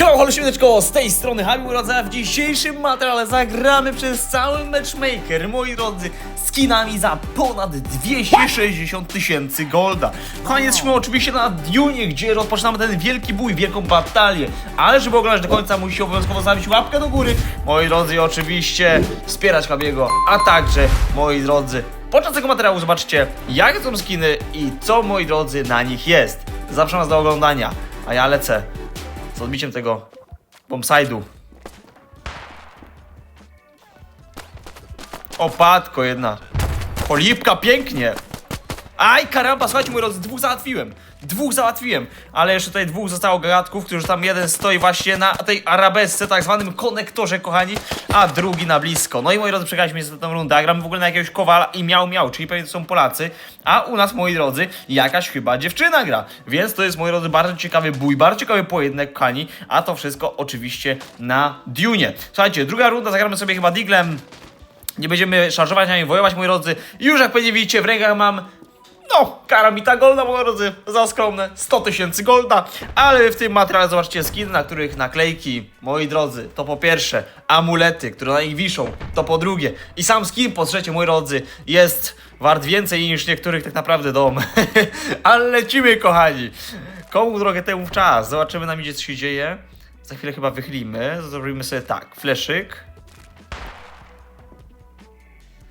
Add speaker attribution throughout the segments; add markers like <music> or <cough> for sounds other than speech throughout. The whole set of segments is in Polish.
Speaker 1: Halo, halo, świeteczko, z tej strony Habi Urodza. W dzisiejszym materiale zagramy przez cały matchmaker, moi drodzy, skinami za ponad 260 tysięcy golda. Kochani, jesteśmy oczywiście na Dune, gdzie rozpoczynamy ten wielki bój, wielką batalię. Ale żeby oglądać do końca, musicie obowiązkowo zostawić łapkę do góry, moi drodzy, oczywiście wspierać Habiego, a także, moi drodzy, podczas tego materiału zobaczycie, jakie są skiny i co, moi drodzy, na nich jest. Zapraszam was do oglądania, a ja lecę z odbiciem tego bombside'u. Opadko jedna. Polipka, pięknie. Aj, karamba, słuchajcie, mój drodzy, dwóch załatwiłem. Dwóch załatwiłem, ale jeszcze tutaj dwóch zostało gagatków, którzy tam jeden stoi właśnie na tej arabesce, tak zwanym konektorze, kochani, a drugi na blisko. No i moi drodzy, przegraliśmy niestety tę rundę, a gramy w ogóle na jakiegoś kowala i miał miał, czyli pewnie to są Polacy, a u nas, moi drodzy, jakaś chyba dziewczyna gra. Więc to jest, moi drodzy, bardzo ciekawy bój, bardzo ciekawy pojedynek, kochani, a to wszystko oczywiście na Dune. Słuchajcie, druga runda, zagramy sobie chyba Diglem, nie będziemy szarżować ani wojować, moi drodzy. Już jak pewnie widzicie, w rękach mam no, karabita golda, moi drodzy, za skromne 100 tysięcy golda, ale w tym materiale zobaczcie skiny, na których naklejki, moi drodzy, to po pierwsze, amulety, które na nich wiszą, to po drugie i sam skin po trzecie, moi drodzy, jest wart więcej niż niektórych tak naprawdę dom. <laughs> ale lecimy, kochani. Komu drogę temu w czas? Zobaczymy na midzie, co się dzieje. Za chwilę chyba wychylimy, zrobimy sobie tak, fleszyk.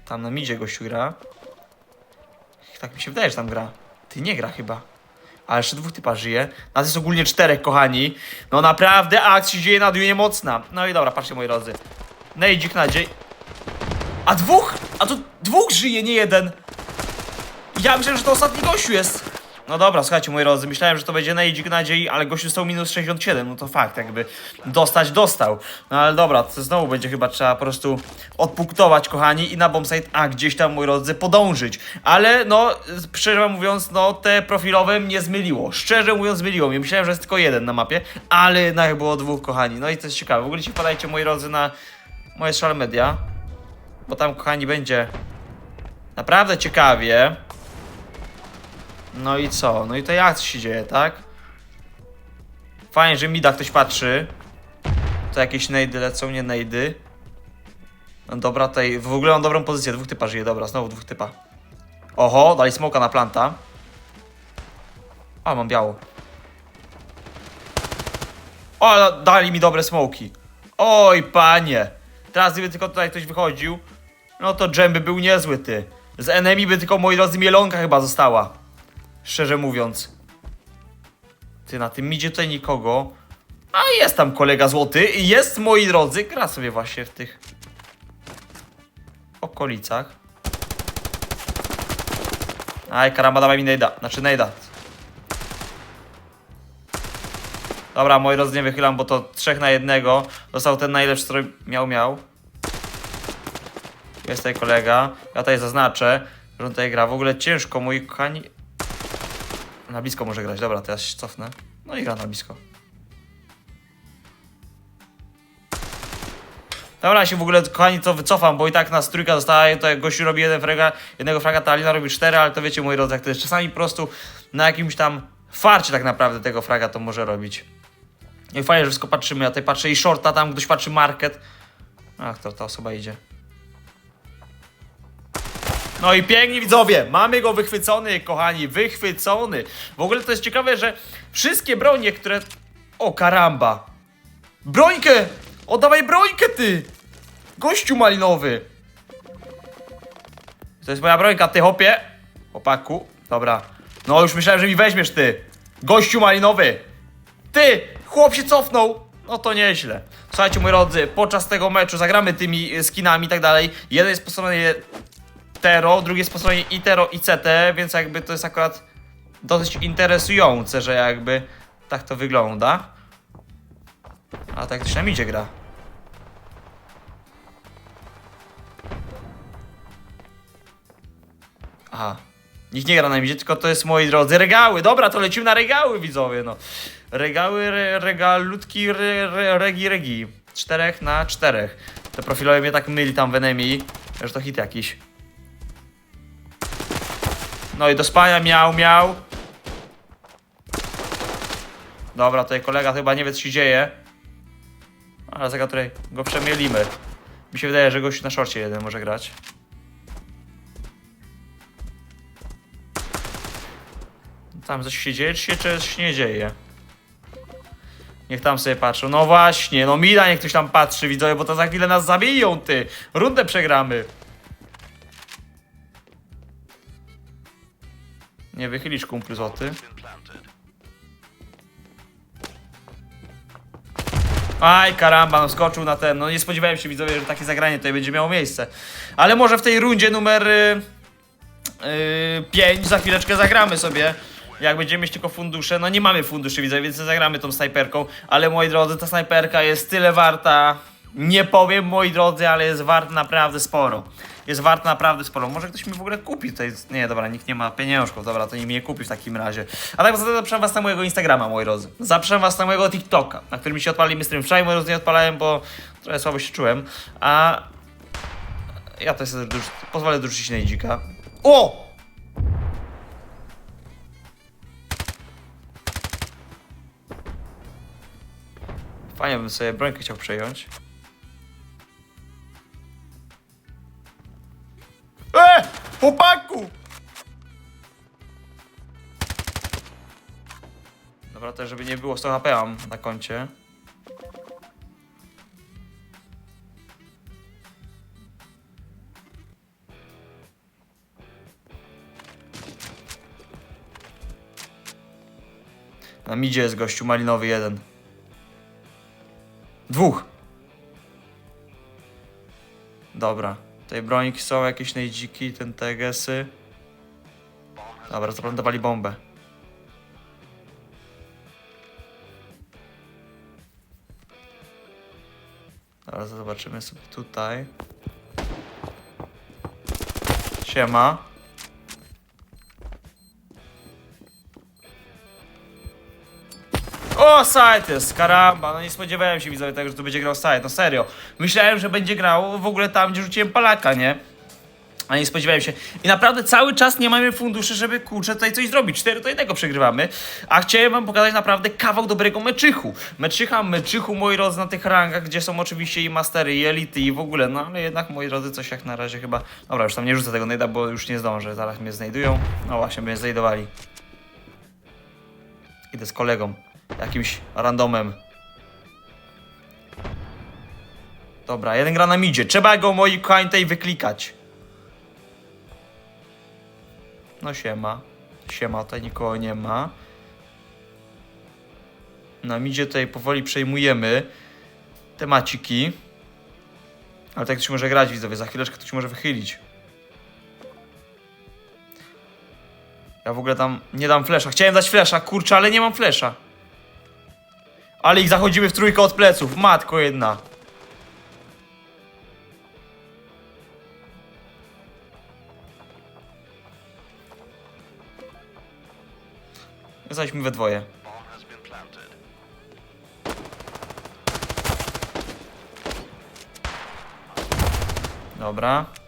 Speaker 1: Tam na midzie gościu gra. Tak mi się wydaje, że tam gra. Ty nie gra chyba. Ale jeszcze dwóch typa żyje. Nas jest ogólnie czterech, kochani. No naprawdę akcja się dzieje na Dune mocna. No i dobra, patrzcie moi drodzy. Nejdzik nadziei. A dwóch? A to dwóch żyje, nie jeden. Ja myślałem, że to ostatni gościu jest. No dobra, słuchajcie, moi drodzy, myślałem, że to będzie Nejdzik nadziei, ale gościu stał minus 67, no to fakt, jakby dostać dostał. No ale dobra, to znowu będzie chyba trzeba po prostu odpunktować, kochani, i na bombsite, a gdzieś tam, moi drodzy, podążyć. Ale no, szczerze mówiąc, no te profilowe mnie zmyliło. Szczerze mówiąc, zmyliło mnie. Myślałem, że jest tylko jeden na mapie, ale jednak było dwóch, kochani. No i to jest ciekawe. W ogóle ci podajcie, moi drodzy, na moje social media, bo tam, kochani, będzie naprawdę ciekawie. No i co? No i to jak się dzieje, tak? Fajnie, że mi da ktoś patrzy. To jakieś nejdy lecą, nie nejdy. No dobra, tutaj w ogóle mam dobrą pozycję. Dwóch typa żyje, dobra, znowu dwóch typa. Oho, dali smoka na planta. A, mam biało. O, dali mi dobre smoki. Oj, panie. Teraz gdyby tylko tutaj ktoś wychodził, no to dżem by był niezły, ty. Z enemy by tylko, moi drodzy, mielonka chyba została. Szczerze mówiąc. Ty, na tym idzie tutaj nikogo. A jest tam kolega złoty. Jest, moi drodzy. Gra sobie właśnie w tych okolicach. Aj, karamba, dawaj mi nejda. Znaczy nejda. Dobra, moi drodzy, nie wychylam, bo to trzech na jednego. Dostał ten najlepszy, który miał, miał. Jest tutaj kolega. Ja tutaj zaznaczę, że on tutaj gra. W ogóle ciężko, moi kochani. Na blisko może grać, dobra, teraz się cofnę. No i gra na blisko. Dobra, ja się w ogóle, kochani, to wycofam, bo i tak nas trójka zostaje, to jak gościu robi jeden fraga, jednego fraga, ta Alina robi cztery, ale to wiecie, moi drodzy, jak to jest czasami po prostu na jakimś tam farcie tak naprawdę tego fraga to może robić. I fajnie, że wszystko patrzymy, ja tutaj patrzę i shorta, tam ktoś patrzy market. Ach, to ta osoba idzie. No i pięknie widzowie, mamy go wychwycony, kochani, wychwycony. W ogóle to jest ciekawe, że wszystkie bronie, które... O, karamba. Brońkę! Oddawaj brońkę, ty! Gościu malinowy. To jest moja brońka, ty hopie. Chłopaku, dobra. No już myślałem, że mi weźmiesz, ty. Gościu malinowy. Ty, chłop się cofnął. No to nieźle. Słuchajcie, moi drodzy, podczas tego meczu zagramy tymi skinami i tak dalej. Jeden jest po stronie Tero, drugie jest po stronie Itero i CT, więc jakby to jest akurat dosyć interesujące, że jakby tak to wygląda. A tak też nam idzie gra. Aha. Nikt nie gra na midzie, tylko to jest, moi drodzy, regały. Dobra, to lecimy na regały, widzowie, no. Regały, re, regalutki, re, re, regi, regi. Czterech na czterech. Te profilowe mnie tak myli tam w enemy, że to hit jakiś. No i do spania miał, miał. Dobra, tutaj kolega chyba nie wie co się dzieje. Ale zaga tutaj go przemielimy. Mi się wydaje, że gość na szorcie jeden może grać. Tam coś się dzieje, czy się coś nie dzieje? Niech tam sobie patrzą. No właśnie, no Mida niech ktoś tam patrzy, widzowie, bo to za chwilę nas zabiją, ty. Rundę przegramy. Nie wychylisz kumplu złoty. Aj, karamba, no skoczył na ten. No nie spodziewałem się, widzowie, że takie zagranie tutaj będzie miało miejsce. Ale może w tej rundzie numer 5 za chwileczkę zagramy sobie. Jak będziemy mieć tylko fundusze, no nie mamy funduszy, widzę, więc zagramy tą snajperką. Ale moi drodzy, ta snajperka jest tyle warta. Nie powiem, moi drodzy, ale jest warta naprawdę sporo. Jest warta naprawdę sporo. Może ktoś mi w ogóle kupi tutaj. Nie, dobra, nikt nie ma pieniążków, dobra, to nie mnie kupi w takim razie. A tak zapraszam was na mojego Instagrama, moi drodzy. Zapraszam was na mojego TikToka, na którym się odpalimy stream. Wczoraj, moi drodzy, nie odpalałem, bo trochę słabo się czułem. A ja też sobie dorzuc- pozwolę dorzucić nejdzika. O! Fajnie bym sobie brońkę chciał przejąć. Chłopaku! Dobra, też żeby nie było 100 HP mam na koncie. Na midzie jest gościu malinowy jeden. Dwóch. Dobra. Tutaj brońki są jakieś nejdziki, ten tegesy. Dobra, zaplantowali bombę. Dobra, zobaczymy sobie tutaj. Siema. O, jest, karamba, no nie spodziewałem się widzowie tego, że tu będzie grał side, no serio. Myślałem, że będzie grał w ogóle tam, gdzie rzuciłem Palaka, nie? A nie spodziewałem się. I naprawdę cały czas nie mamy funduszy, żeby kurczę tutaj coś zrobić. 4 do 1 przegrywamy. A chciałem wam pokazać naprawdę kawał dobrego meczychu. Meczycha, meczychu, moi drodzy, na tych rangach, gdzie są oczywiście i mastery, i elity, i w ogóle. No ale jednak, moi drodzy, coś jak na razie chyba... Dobra, już tam nie rzucę tego najda, bo już nie zdążę. Zaraz mnie znajdują. No właśnie, mnie znajdowali. Idę z kolegą. Jakimś randomem. Dobra, jeden gra na midzie. Trzeba go, moi kochani, wyklikać. No siema. Siema, tutaj nikogo nie ma. Na midzie tutaj powoli przejmujemy temaciki. Ale tak ktoś może grać, widzowie. Za chwileczkę ktoś może wychylić. Ja w ogóle tam nie dam flesza. Chciałem dać flesza, kurczę, ale nie mam flesza. Ale ich zachodzimy w trójkę od pleców. Matko jedna. Jesteśmy we dwoje. Dobra.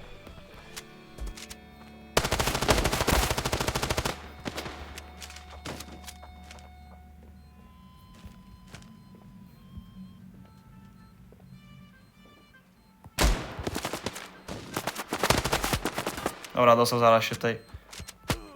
Speaker 1: Dobra, dostał zaraz się tej.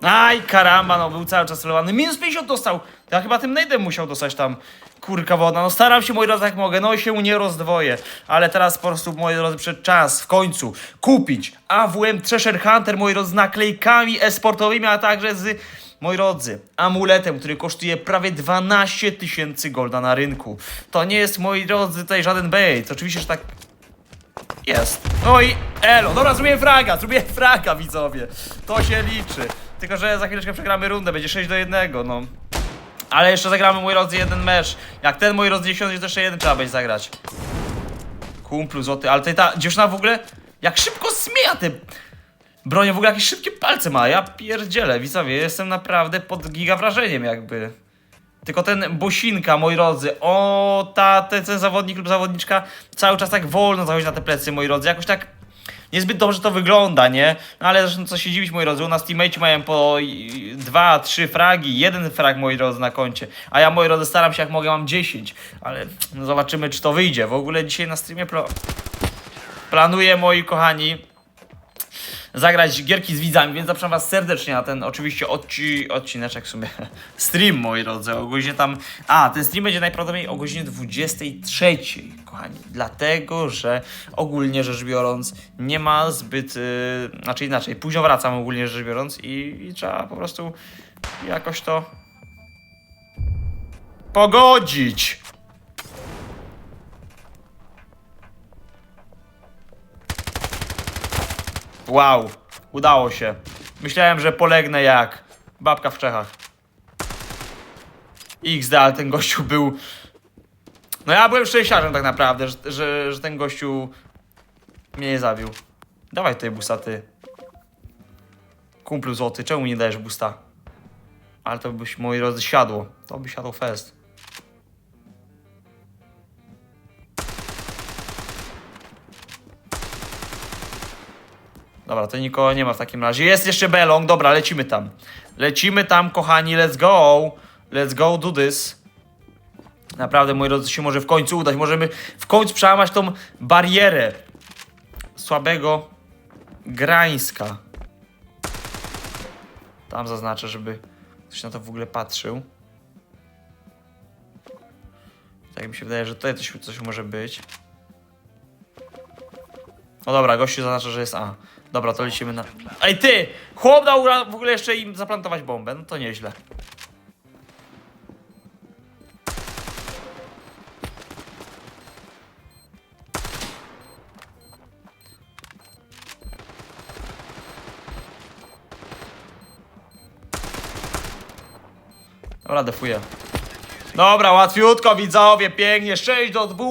Speaker 1: Aj, karamba, no był cały czas celowany. Minus 50 dostał. Ja chyba tym nade'em musiał dostać tam. Kurka woda, no staram się moi drodzy jak mogę, no się nie rozdwoję. Ale teraz po prostu, moi drodzy, przed czas w końcu kupić AWM Treasure Hunter, moi drodzy, z naklejkami esportowymi, a także z, moi drodzy, amuletem, który kosztuje prawie 12 tysięcy golda na rynku. To nie jest, moi drodzy, tutaj żaden bait. Oczywiście, że tak jest. No i elo. Dobra, zrobię fraga, zrobię fraga, widzowie. To się liczy. Tylko, że za chwileczkę przegramy rundę, będzie 6 do 1, no. Ale jeszcze zagramy, mój drodzy, jeden mecz. Jak ten mój drodzy 10, to jeszcze jeden trzeba będzie zagrać. Kumplu złoty, ale tutaj ta dziewczyna w ogóle, jak szybko zmienia te bronie, w ogóle jakieś szybkie palce ma. Ja pierdzielę, widzowie, jestem naprawdę pod giga wrażeniem jakby. Tylko ten Bosinka, moi drodzy, o, ta, ten, zawodnik lub zawodniczka cały czas tak wolno zachodzi na te plecy, moi drodzy, jakoś tak niezbyt dobrze to wygląda, nie? No ale zresztą co się dziwić, moi drodzy, u nas teammate'ci mają po dwa, trzy fragi, jeden frag, moi drodzy, na koncie, a ja, moi drodzy, staram się jak mogę, mam 10, ale no, zobaczymy, czy to wyjdzie. W ogóle dzisiaj na streamie plo... planuję, moi kochani, zagrać gierki z widzami, więc zapraszam was serdecznie na ten oczywiście odci odcineczek w sumie <laughs> stream, moi drodzy, o godzinie tam, a ten stream będzie najprawdopodobniej o godzinie 23, kochani, dlatego, że ogólnie rzecz biorąc nie ma zbyt, yy, znaczy inaczej, późno wracam ogólnie rzecz biorąc i, i trzeba po prostu jakoś to pogodzić. Wow, udało się. Myślałem, że polegnę jak babka w Czechach. XD, ale ten gościu był... No ja byłem szczęściarzem tak naprawdę, że, że, że ten gościu mnie nie zabił. Dawaj tutaj busta, ty. Kumplu złoty, czemu nie dajesz busta? Ale to byś, moi drodzy, siadło. To by siadło fest. Dobra, to nikogo nie ma w takim razie. Jest jeszcze Belong, dobra, lecimy tam. Lecimy tam, kochani, let's go. Let's go do this. Naprawdę, moi drodzy, się może w końcu udać. Możemy w końcu przełamać tą barierę słabego Grańska. Tam zaznaczę, żeby ktoś na to w ogóle patrzył. Tak mi się wydaje, że tutaj coś, coś może być. No dobra, gościu zaznacza, że jest A. Dobra, to lecimy na... Ej ty! Chłop dał w ogóle jeszcze im zaplantować bombę, no to nieźle. Dobra, defuję. Dobra, łatwiutko widzowie, pięknie, 6 do 2,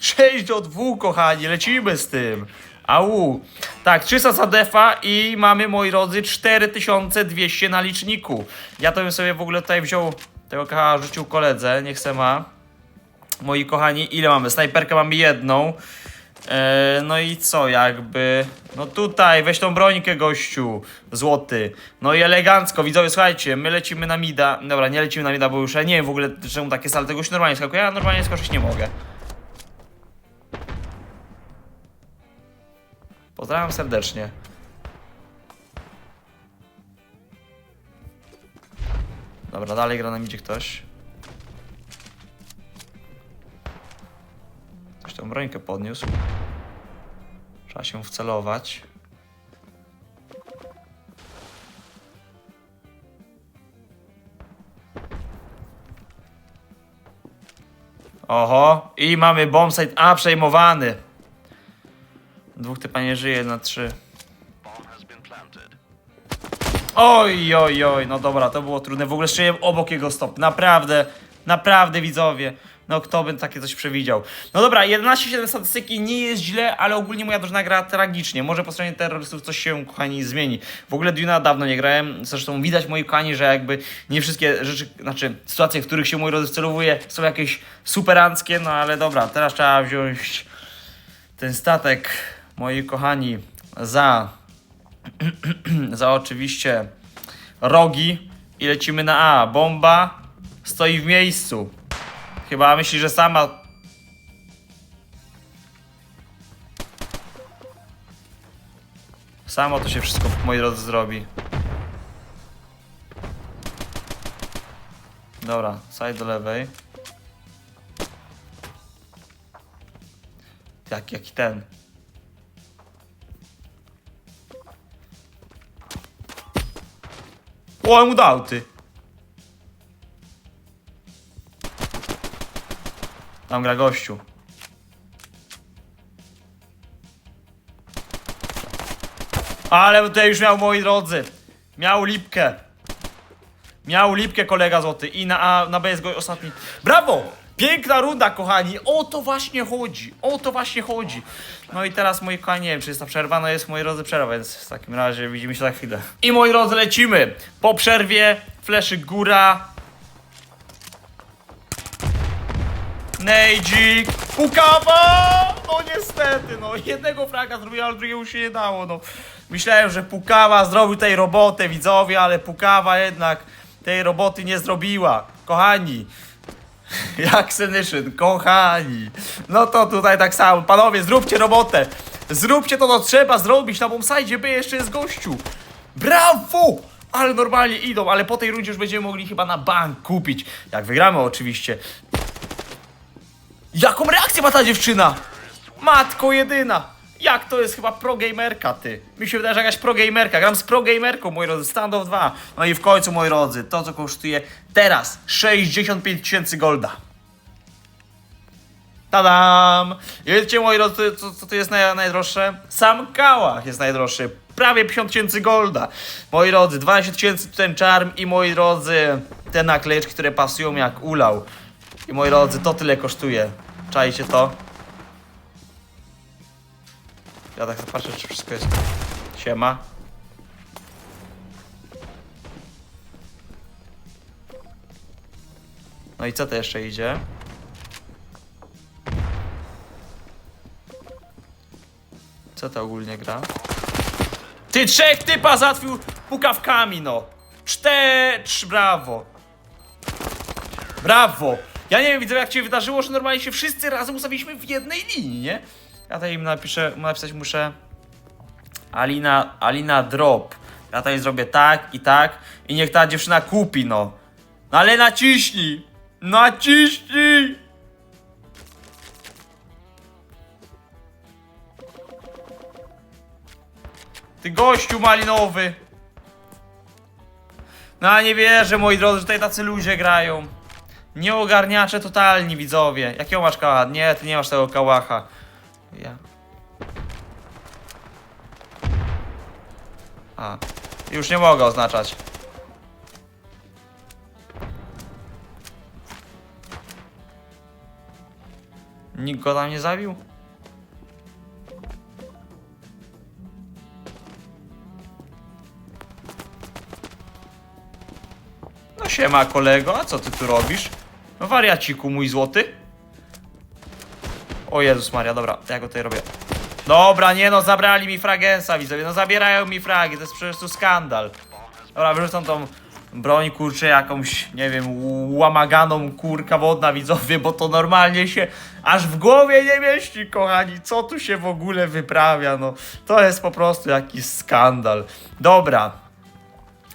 Speaker 1: 6 do 2 kochani, lecimy z tym. Au. Tak, 300 za defa i mamy, moi drodzy, 4200 na liczniku. Ja to bym sobie w ogóle tutaj wziął, tego KH rzucił koledze, niech se ma. Moi kochani, ile mamy? Snajperkę mamy jedną. E, no i co, jakby. No tutaj, weź tą brońkę, gościu. Złoty. No i elegancko, widzowie, słuchajcie, my lecimy na mida. Dobra, nie lecimy na mida, bo już ja nie wiem w ogóle czemu takie salto. Tego się normalnie skakuje. Ja normalnie skoczyć nie mogę. Pozdrawiam serdecznie. Dobra, dalej gra nam idzie ktoś. Ktoś tą brońkę podniósł. Trzeba się wcelować. Oho, i mamy bombsite A przejmowany. Dwóch typa nie żyje na trzy. Oj, oj, oj, no dobra, to było trudne. W ogóle strzeliłem obok jego stop. Naprawdę, naprawdę widzowie. No kto by takie coś przewidział. No dobra, 11-7 statystyki nie jest źle, ale ogólnie moja drużyna gra tragicznie. Może po stronie terrorystów coś się, kochani, zmieni. W ogóle Duna dawno nie grałem. Zresztą widać, moi kochani, że jakby nie wszystkie rzeczy, znaczy sytuacje, w których się mój rodzaj celowuje są jakieś superanckie, no ale dobra, teraz trzeba wziąć ten statek, moi kochani, za <clears throat> za oczywiście rogi i lecimy na A. Bomba stoi w miejscu. Chyba myśli, że sama. Samo to się wszystko, moi drodzy, zrobi. Dobra, side do lewej. Jak, jaki ten. O, mu dał ty. Tam gra gościu. Ale tutaj już miał, moi drodzy. Miał lipkę. Miał lipkę kolega złoty. I na, a, na B jest go ostatni. Brawo! Piękna runda, kochani. O to właśnie chodzi. O to właśnie chodzi. No i teraz, moi kochani, nie wiem, czy jest ta przerwa. No jest, moi drodzy, przerwa, więc w takim razie widzimy się za chwilę. I moi drodzy, lecimy. Po przerwie, fleszyk góra. Nejdzik, Pukawa! No niestety, no jednego fraga zrobiłem, ale drugiego się nie dało, no. Myślałem, że Pukawa zrobił tej robotę, widzowie, ale Pukawa jednak tej roboty nie zrobiła. Kochani, <laughs> jak Senyszyn, kochani. No to tutaj tak samo. Panowie, zróbcie robotę. Zróbcie to, co trzeba zrobić na bombsite, by jeszcze jest gościu. Brawo! Ale normalnie idą, ale po tej rundzie już będziemy mogli chyba na bank kupić. Jak wygramy oczywiście. Jaką reakcję ma ta dziewczyna? Matko jedyna. Jak to jest chyba progamerka, ty? Mi się wydaje, że jakaś progamerka. Gram z progamerką, moi drodzy, standoff 2. No i w końcu, moi drodzy, to co kosztuje teraz 65 tysięcy golda. Tadam! I wiecie, moi drodzy, co, co tu jest naj, najdroższe? Sam kałach jest najdroższy. Prawie 50 tysięcy golda. Moi drodzy, 12 tysięcy ten czarm i moi drodzy, te naklejeczki, które pasują jak ulał. I moi drodzy, to tyle kosztuje. Czajcie to? Ja tak patrzę, czy wszystko jest... Siema. No i co to jeszcze idzie? Co to ogólnie gra? Ty trzech typa załatwił pukawkami, no! Cztery, trz- brawo! Brawo! Ja nie wiem, widzę jak się wydarzyło, że normalnie się wszyscy razem ustawiliśmy w jednej linii, nie? Ja tutaj im napiszę, napisać muszę Alina, Alina drop. Ja tutaj zrobię tak i tak i niech ta dziewczyna kupi, no. No ale naciśnij! Naciśnij! Ty gościu malinowy! No nie wierzę, moi drodzy, że tutaj tacy ludzie grają. Nie ogarniacze totalni, widzowie. Jakiego masz kałacha? Nie, ty nie masz tego kałacha. Ja. A. Już nie mogę oznaczać. Nikt go tam nie zabił? No siema kolego, a co ty tu robisz? No wariaciku mój złoty. O Jezus Maria, dobra, ja go tutaj robię. Dobra, nie no, zabrali mi fragensa, widzowie, no zabierają mi fragi, to jest przecież tu skandal. Dobra, wyrzucam tą broń, kurczę, jakąś, nie wiem, łamaganą kurka wodna, widzowie, bo to normalnie się aż w głowie nie mieści, kochani, co tu się w ogóle wyprawia, no. To jest po prostu jakiś skandal. Dobra,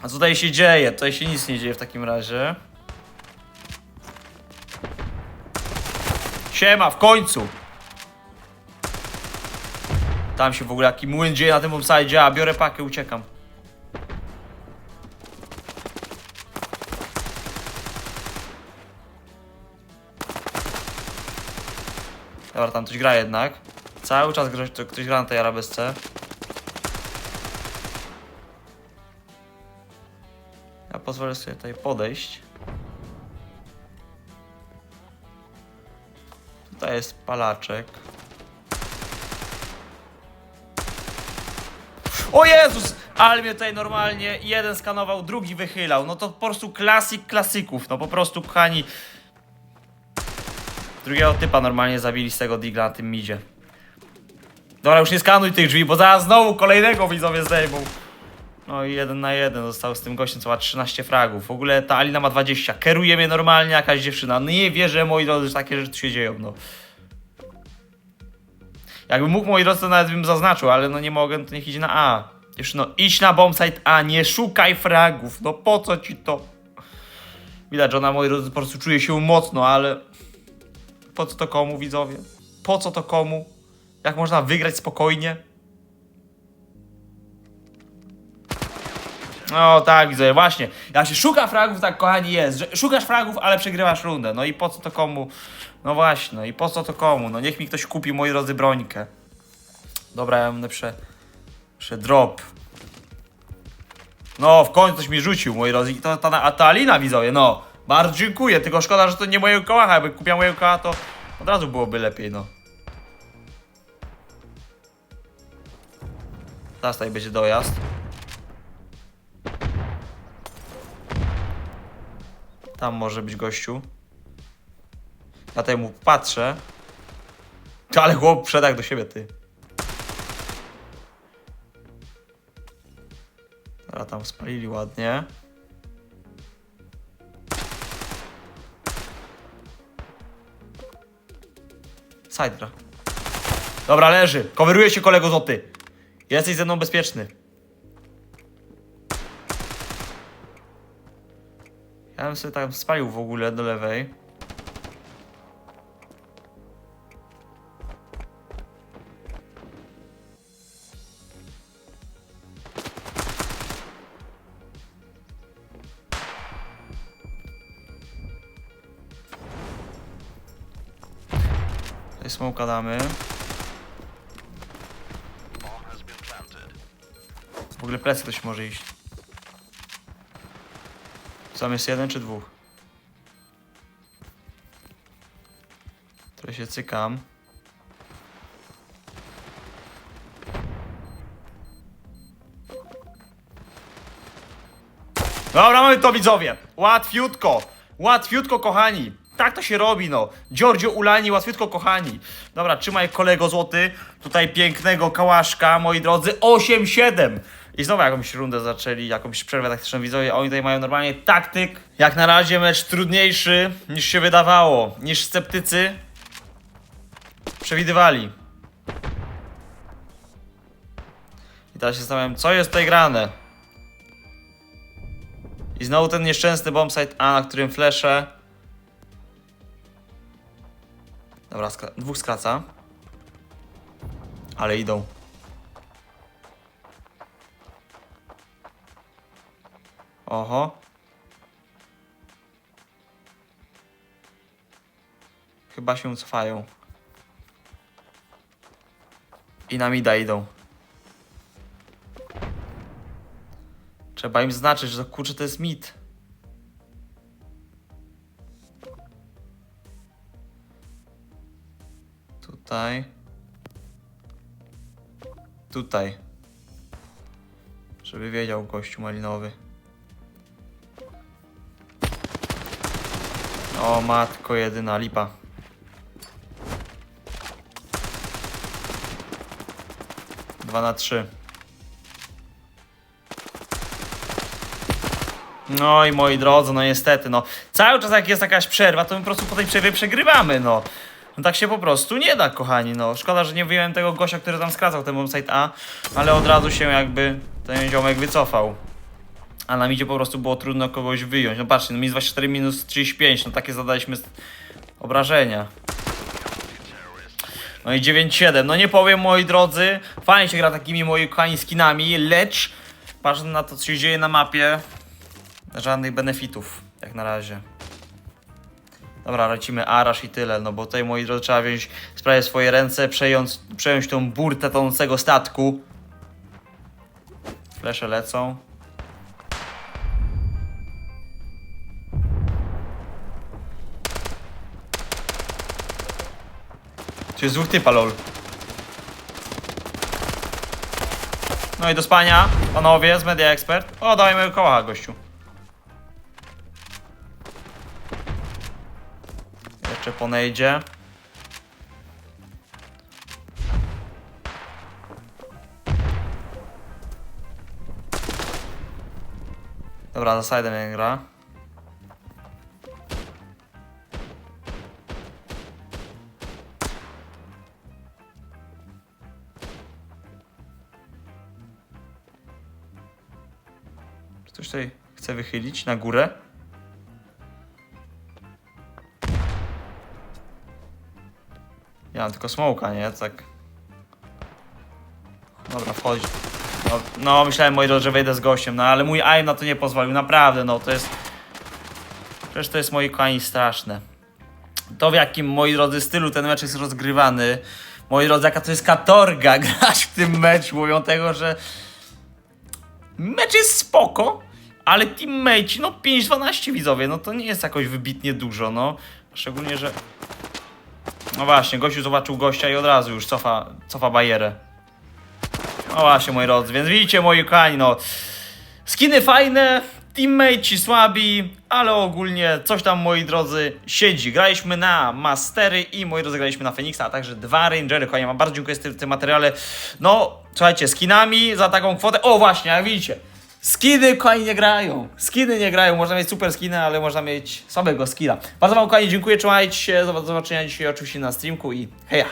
Speaker 1: a co tutaj się dzieje? Tutaj się nic nie dzieje w takim razie. Siema, w końcu! Tam się w ogóle jaki młyn dzieje na tym bombsite, a biorę pakę, uciekam. Dobra, tam ktoś gra jednak. Cały czas to ktoś gra na tej arabesce. Ja pozwolę sobie tutaj podejść. Tutaj jest palaczek. O Jezus! Ale mnie tutaj normalnie jeden skanował, drugi wychylał. No to po prostu klasyk klasyków. No po prostu, kochani. Drugiego typa normalnie zabili z tego digla na tym midzie. Dobra, już nie skanuj tych drzwi, bo zaraz znowu kolejnego widzowie zdejmą. No i jeden na jeden został z tym gościem, co ma 13 fragów. W ogóle ta Alina ma 20. Keruje mnie normalnie jakaś dziewczyna. No nie wierzę, moi drodzy, że takie rzeczy się dzieją, no. Jakbym mógł, moi drodzy, to nawet bym zaznaczył, ale no nie mogę, to niech idzie na A. Jeszcze no, idź na bombsite A, nie szukaj fragów. No po co ci to? Widać, że ona, moi drodzy, po prostu czuje się mocno, ale... Po co to komu, widzowie? Po co to komu? Jak można wygrać spokojnie? No tak, widzę, właśnie. Jak się szuka fragów, tak kochani jest, że szukasz fragów, ale przegrywasz rundę. No i po co to komu? No właśnie, i po co to komu? No niech mi ktoś kupi, moi drodzy, brońkę. Dobra, ja będę prze... prze drop. No, w końcu coś mi rzucił, moi drodzy. To ta, a ta Alina, widzowie, no. Bardzo dziękuję, tylko szkoda, że to nie mojego kołacha. Jakby kupiła mojego koła, to od razu byłoby lepiej, no. Teraz tutaj będzie dojazd. Tam może być gościu. Ja temu patrzę. Ale chłop wszedł jak do siebie, ty. Dobra, tam spalili ładnie. Sidra. Dobra, leży. Coveruje się kolego złoty. Jesteś ze mną bezpieczny. Ja bym sobie tam spalił w ogóle do lewej. Smoka damy. W ogóle plecy ktoś może iść. Sam jest jeden czy dwóch? Trochę się cykam. Dobra, mamy to widzowie. Łatwiutko. Łatwiutko, kochani. Tak to się robi, no. Giorgio Ulani, łatwiutko, kochani. Dobra, trzymaj kolego złoty. Tutaj pięknego kałaszka, moi drodzy. 8-7. I znowu jakąś rundę zaczęli, jakąś przerwę taktyczną widzowie. Oni tutaj mają normalnie taktyk. Jak na razie mecz trudniejszy niż się wydawało. Niż sceptycy przewidywali. I teraz się zastanawiam, co jest tutaj grane. I znowu ten nieszczęsny bombsite A, na którym flesze. Dobra, skra dwóch skraca. Ale idą. Oho. Chyba się cofają. I na mida idą. Trzeba im znaczyć, że kurczę to jest mit. Tutaj. Tutaj. Żeby wiedział gościu malinowy. O matko jedyna lipa. Dwa na trzy. No i moi drodzy, no niestety, no. Cały czas jak jest jakaś przerwa, to my po prostu po tej przerwie przegrywamy, no. No tak się po prostu nie da, kochani, no. Szkoda, że nie wyjąłem tego gościa, który tam skracał ten bombsite A, ale od razu się jakby ten ziomek wycofał. A nam idzie po prostu było trudno kogoś wyjąć. No patrzcie, no minus 24, minus 35, no takie zadaliśmy obrażenia. No i 9-7. No nie powiem, moi drodzy, fajnie się gra takimi moi kochani skinami, lecz patrząc na to, co się dzieje na mapie, żadnych benefitów, jak na razie. Dobra, lecimy Arash i tyle, no bo tutaj, moi drodzy, trzeba wziąć sprawę swoje ręce, przejąć, przejąć tą burtę tonącego statku. Flesze lecą. Tu jest dwóch typa, lol. No i do spania, panowie, z Media Expert. O, mojego koła, gościu. Jeszcze ponejdzie. Dobra, za side'em gra. Ktoś tutaj chce wychylić na górę? Ja mam tylko smoka, nie? Tak. Dobra, wchodzi. No, no myślałem, moi drodzy, że wejdę z gościem, no ale mój aim na to nie pozwolił, naprawdę, no to jest... Przecież to jest, moi kochani, straszne. To w jakim, moi drodzy, stylu ten mecz jest rozgrywany, moi drodzy, jaka to jest katorga <laughs> grać w tym meczu, mówią tego, że mecz jest spoko, ale teammate, no 5-12 widzowie, no to nie jest jakoś wybitnie dużo, no. Szczególnie, że no właśnie, gościu zobaczył gościa i od razu już cofa, cofa bajerę. No właśnie, moi drodzy, więc widzicie, moi kochani, no. Skiny fajne, teammateci słabi, ale ogólnie coś tam, moi drodzy, siedzi. Graliśmy na Mastery i, moi drodzy, graliśmy na Phoenixa, a także dwa Rangery. Kochani, wam bardzo dziękuję w tym materiale. No, słuchajcie, skinami za taką kwotę. O, właśnie, jak widzicie. Skiny kochani nie grają. Skiny nie grają. Można mieć super skiny, ale można mieć słabego skilla. Bardzo wam kochani dziękuję, trzymajcie się. Do zobaczenia dzisiaj oczywiście na streamku i heja.